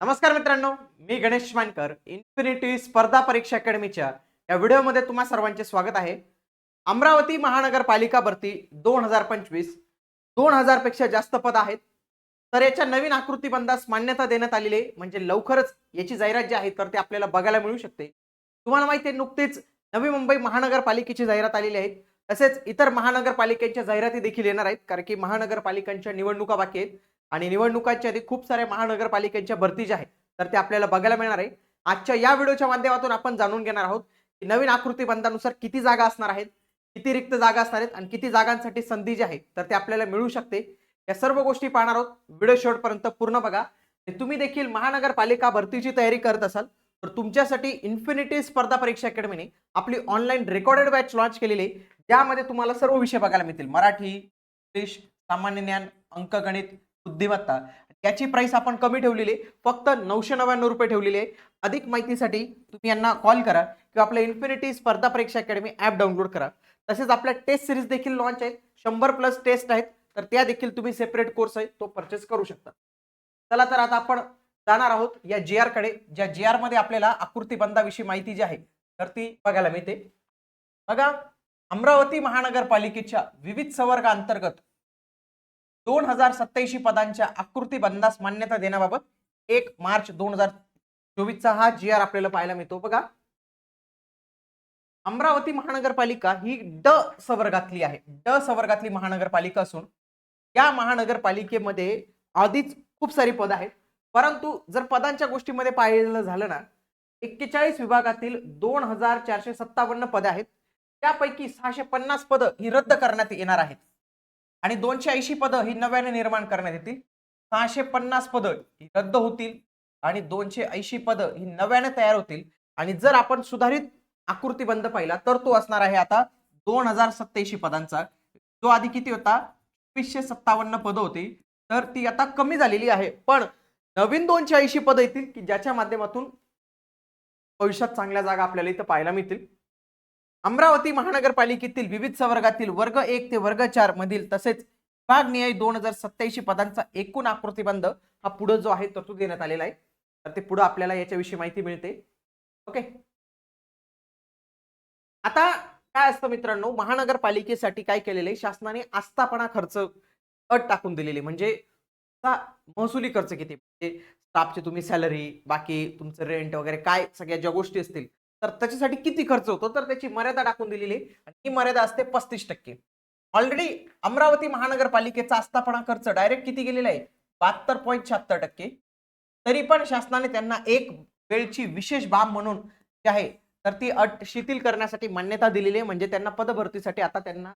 नमस्कार मित्रांनो मी गणेश मानकर इन्फिनिटी स्पर्धा परीक्षा अकॅडमीच्या या व्हिडिओमध्ये तुम्हा सर्वांचे स्वागत आहे. अमरावती महानगरपालिका भरती दोन हजार पंचवीस दोन हजारपेक्षा जास्त पद आहेत. तर याच्या नवीन आकृती बंदास मान्यता देण्यात आलेली आहे. म्हणजे लवकरच याची जाहिरात जी आहे तर ते आपल्याला बघायला मिळू शकते. तुम्हाला माहिती आहे नुकतीच नवी मुंबई महानगरपालिकेची जाहिरात आलेली आहे. तसेच इतर महानगरपालिकेच्या जाहिराती देखील येणार आहेत कारण की महानगरपालिकांच्या निवडणुका बाकी आहेत. आणि निवडणुकांच्या आधी खूप साऱ्या महानगरपालिकांच्या भरती ज्या आहेत तर ते आपल्याला बघायला मिळणार आहे. आजच्या या व्हिडिओच्या माध्यमातून आपण जाणून घेणार आहोत की नवीन आकृती बंधानुसार किती जागा असणार आहेत किती रिक्त जागा असणार आहेत आणि किती जागांसाठी संधी जी आहे तर ते आपल्याला मिळू शकते. या सर्व गोष्टी पाहणार आहोत. व्हिडिओ शेवटपर्यंत पूर्ण बघा. तुम्ही देखील महानगरपालिका भरतीची तयारी करत असाल तर तुमच्यासाठी इन्फिनिटी स्पर्धा परीक्षा अकॅडमीने आपली ऑनलाईन रेकॉर्डेड बॅच लॉन्च केलेली आहे. ज्यामध्ये तुम्हाला सर्व विषय बघायला मिळतील. मराठी इंग्लिश सामान्य ज्ञान अंकगणित बुद्धिमत्ता. याची प्राइस आपण कमी ठेवलेली आहे. फक्त नऊशे नव्याण्णव रुपये ठेवलेली आहे. अधिक माहितीसाठी तुम्ही यांना कॉल करा किंवा आपल्या इन्फिनिटी स्पर्धा परीक्षा अकॅडमी ॲप डाउनलोड करा. तसेच आपल्या टेस्ट सिरीज देखील लॉन्च आहेत. शंभर प्लस टेस्ट आहेत. तर त्या देखील तुम्ही सेपरेट कोर्स आहे. तो परचेस करू शकता. चला तर आता आपण जाणार आहोत या जी आरकडे. ज्या जी आरमध्ये आपल्याला आकृतीबंधाविषयी माहिती जी आहे तर ती बघायला मिळते. बघा अमरावती महानगरपालिकेच्या विविध संवर्ग अंतर्गत दोन हजार सत्याऐंशी पदांच्या आकृती बंदास मान्यता देण्याबाबत एक मार्च दोन हजार चोवीसचा हा जी आर आपल्याला पाहायला मिळतो. बघा. अमरावती महानगरपालिका ही ड सवर्गातली आहे. ड सवर्गातली महानगरपालिका असून या महानगरपालिकेमध्ये आधीच खूप सारी पद आहेत. परंतु जर पदांच्या गोष्टीमध्ये पाहिलं झालं ना एक्केचाळीस विभागातील दोन हजार चारशे सत्तावन्न पदे आहेत. त्यापैकी सहाशे पन्नास पदं ही रद्द करण्यात येणार आहेत. आणि दोनशे ऐंशी पदं ही नव्याने निर्माण करण्यात येतील. सहाशे पन्नास पदं ही रद्द होतील आणि दोनशे ऐंशी पदं ही नव्याने तयार होतील. आणि जर आपण सुधारित आकृती बंद पाहिला तर तो असणार आहे आता दोन हजार सत्त्याऐंशी पदांचा. जो आधी किती होता? वीसशे सत्तावन्न पदं होती. तर ती आता कमी झालेली आहे. पण नवीन दोनशे ऐंशी पदं येतील की ज्याच्या माध्यमातून भविष्यात चांगल्या जागा आपल्याला इथं पाहायला मिळतील? अमरावती महानगरपालिकेतील विविध संवर्गातील वर्ग एक ते वर्ग चार मधील तसेच विभाग न्याय दोन हजार सत्याऐंशी पदांचा एकूण आकृतीबंध हा पुढे जो आहे तर तो देण्यात आलेला आहे. तर ते पुढे आपल्याला याच्याविषयी माहिती मिळते. ओके? आता काय असतं मित्रांनो महानगरपालिकेसाठी काय केलेलं आहे? शासनाने आस्थापना खर्च अट टाकून दिलेली म्हणजे महसुली खर्च किती? म्हणजे स्टाफची तुम्ही सॅलरी बाकी तुमचं रेंट वगैरे काय सगळ्या ज्या गोष्टी असतील तर त्याच्यासाठी किती खर्च होतो? तर त्याची मर्यादा टाकून दिलेली आहे. आणि ही मर्यादा असते पस्तीस टक्के. ऑलरेडी अमरावती महानगरपालिकेचा आस्थापना खर्च डायरेक्ट किती गेलेला आहे? बहात्तर पॉईंट शहात्तर टक्के. तरी पण शासनाने त्यांना एक वेळची विशेष बाब म्हणून जी आहे तर ती अट शिथिल करण्यासाठी मान्यता दिलेली आहे. म्हणजे त्यांना पदभरतीसाठी आता त्यांना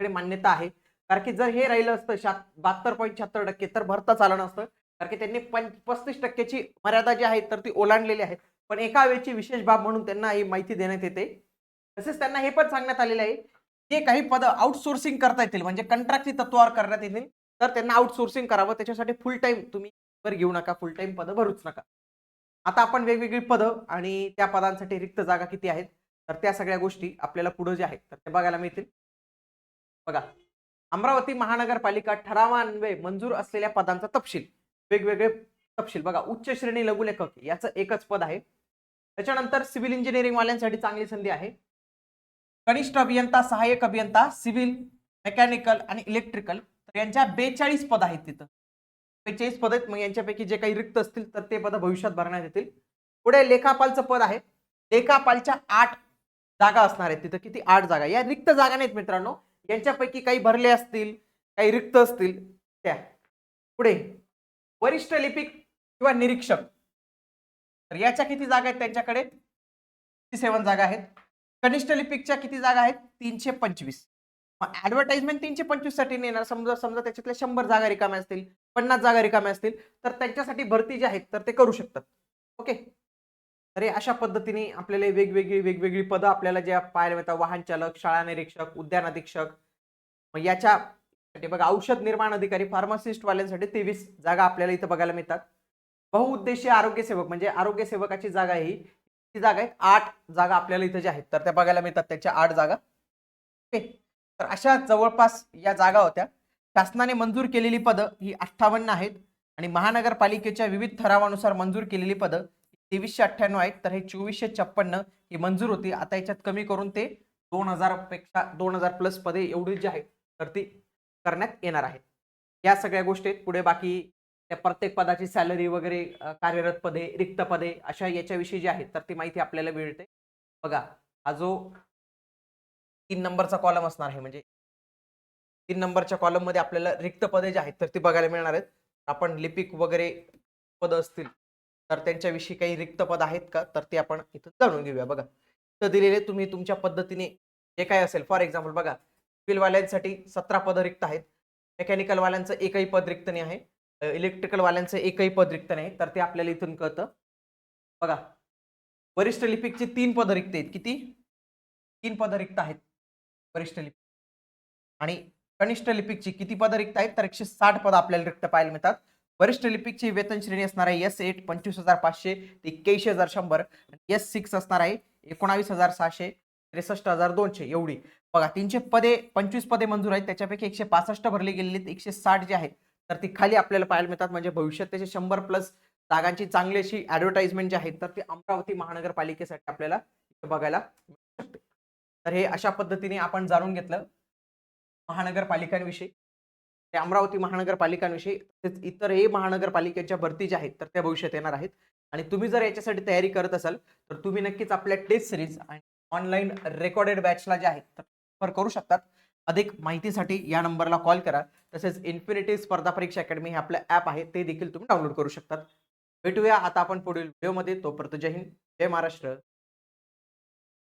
मान्यता आहे. कारण की जर हे राहिलं असतं शा बहात्तर पॉईंट शहात्तर टक्के तर भरता चालणं नसतं कारण की त्यांनी पंच पस्तीस टक्क्याची मर्यादा जी आहे तर ती ओलांडलेली आहे. पण एका वेळची विशेष बाब म्हणून त्यांना ही माहिती देण्यात येते. तसेच त्यांना हे पण सांगण्यात आलेलं आहे जे काही पद आउटसोर्सिंग करता येतील म्हणजे कंत्राटी तत्वावर करण्यात येतील तर त्यांना आउटसोर्सिंग करावं. त्याच्यासाठी फुल टाईम तुम्ही वर घेऊ नका फुल टाइम पदं भरूच नका. आता आपण वेगवेगळी पदं आणि त्या पदांसाठी रिक्त जागा किती आहेत तर त्या सगळ्या गोष्टी आपल्याला पुढं जे आहेत तर ते बघायला मिळतील. बघा अमरावती महानगरपालिका ठरावान्वये मंजूर असलेल्या पदांचा तपशील वेगवेगळे तपशील. बघा उच्च श्रेणी लघुलेखक याचं एकच पद आहे. त्याच्यानंतर सिव्हिल इंजिनिअरिंग वाल्यांसाठी चांगली संधी आहे. कनिष्ठ अभियंता सहाय्यक अभियंता सिव्हिल मेकॅनिकल आणि इलेक्ट्रिकल तर यांच्या बेचाळीस पद आहेत तिथं. बेचाळीस पद आहेत. मग यांच्यापैकी जे काही रिक्त असतील तर ते पद भविष्यात भरण्यात येतील. पुढे लेखापालचं पद आहे. लेखापालच्या आठ जागा असणार आहेत तिथं. किती? आठ जागा. या रिक्त जागा नाहीत मित्रांनो. यांच्यापैकी काही भरले असतील काही रिक्त असतील त्या. पुढे. वरिष्ठ लिपिक किंवा निरीक्षक. तर याच्या किती जागा आहेत त्यांच्याकडे? सेवन जागा आहेत. कनिष्ठ लिपिकच्या किती जागा आहेत? तीनशे पंचवीस. मग ऍडव्हर्टाइजमेंट तीनशे पंचवीससाठी नेणार. समजा समजा त्याच्यातल्या शंभर जागा रिकाम्या असतील पन्नास जागा रिकाम्या असतील तर त्यांच्यासाठी भरती जी आहेत तर ते करू शकतात. ओके? तर अशा पद्धतीने आपल्याला वेगवेगळी वेगवेगळी पदं आपल्याला ज्या पाहायला मिळतात. वाहन चालक शाळा निरीक्षक उद्यान अधीक्षक. मग याच्यासाठी बघा औषध निर्माण अधिकारी फार्मासिस्ट वाल्यांसाठी तेवीस जागा आपल्याला इथं बघायला मिळतात. बहुउद्देशीय आरोग्य सेवक म्हणजे आरोग्य सेवकाची जागा ही ती जागा आहे आठ जागा आपल्याला इथं ज्या आहेत तर त्या बघायला मिळतात त्याच्या आठ जागा. ओके? तर अशा जवळपास या जागा होत्या. शासनाने मंजूर केलेली पदं ही अठ्ठावन्न आहेत आणि महानगरपालिकेच्या विविध ठरावानुसार मंजूर केलेली पदं तेवीसशे अठ्ठ्याण्णव आहेत तर हे चोवीसशे छप्पन्न ही मंजूर होती. आता याच्यात कमी करून ते दोन हजारपेक्षा दोन हजार प्लस पदे एवढी जी आहेत तर ती करण्यात येणार आहेत. या सगळ्या गोष्टी आहेत. पुढे बाकी त्या प्रत्येक पदाची सॅलरी वगैरे कार्यरत पदे रिक्त पदे अशा याच्याविषयी जी आहेत तर ती माहिती आपल्याला मिळते. बघा हा जो तीन नंबरचा कॉलम असणार आहे म्हणजे तीन नंबरच्या कॉलममध्ये आपल्याला रिक्त पदे जी आहेत तर ती बघायला मिळणार आहेत. आपण लिपिक वगैरे पद असतील तर त्यांच्याविषयी काही रिक्त पद आहेत का? तर ते आपण इथं जाणून घेऊया. बघा तर दिलेले तुम्ही तुमच्या पद्धतीने जे काय असेल फॉर एक्झाम्पल बघा सिव्हिलवाल्यांसाठी सतरा पद रिक्त आहेत. मेकॅनिकल वाल्यांचं एकही पद रिक्त नाही आहे. इलेक्ट्रिकल वाल्यांचं एकही पद रिक्त नाही तर ते आपल्याला इथून कळतं. बघा. वरिष्ठ लिपिकचे तीन पद रिक्त आहेत. किती? तीन पद रिक्त आहेत. वरिष्ठ लिपिक आणि कनिष्ठ लिपिकची किती पद रिक्त आहेत? तर एकशे साठ पद आपल्याला रिक्त पाहायला मिळतात. वरिष्ठ लिपिकची वेतन श्रेणी असणार आहे एस एट पंचवीस हजार पाचशे ते एक्क्याऐंशी हजार शंभर एस सिक्स असणार आहे एकोणावीस हजार सहाशे त्रेसष्ट हजार दोनशे एवढी. बघा तीनशे पदे पंचवीस पदे मंजूर आहेत. त्याच्यापैकी एकशे पासष्ट भरली गेलेली आहेत. एकशे साठ जे आहेत तर ती खाली आपल्याला पाहायला मिळतात. म्हणजे भविष्यात त्याचे शंभर प्लस जागांची चांगली अशी ऍडव्हर्टाइजमेंट जी आहेत तर ती अमरावती महानगरपालिकेसाठी आपल्याला बघायला मिळू शकते. तर हे अशा पद्धतीने आपण जाणून घेतलं महानगरपालिकांविषयी. ते अमरावती महानगरपालिकांविषयी तसेच इतरही महानगरपालिकेच्या भरती ज्या आहेत तर त्या भविष्यात येणार आहेत. आणि तुम्ही जर याच्यासाठी तयारी करत असाल तर तुम्ही नक्कीच आपल्या टेस्ट सिरीज आणि ऑनलाईन रेकॉर्डेड बॅचला जे आहेत तर करू शकतात. अधिक माहितीसाठी या नंबरला कॉल करा. तसेच इन्फिनिटी स्पर्धा परीक्षा अकॅडमी हे आपलं ॲप आहे ते देखील तुम्ही डाउनलोड करू शकतात. भेटूया आता आपण पुढील व्हिडिओमध्ये. तोपर्यंत जय हिंद जय महाराष्ट्र.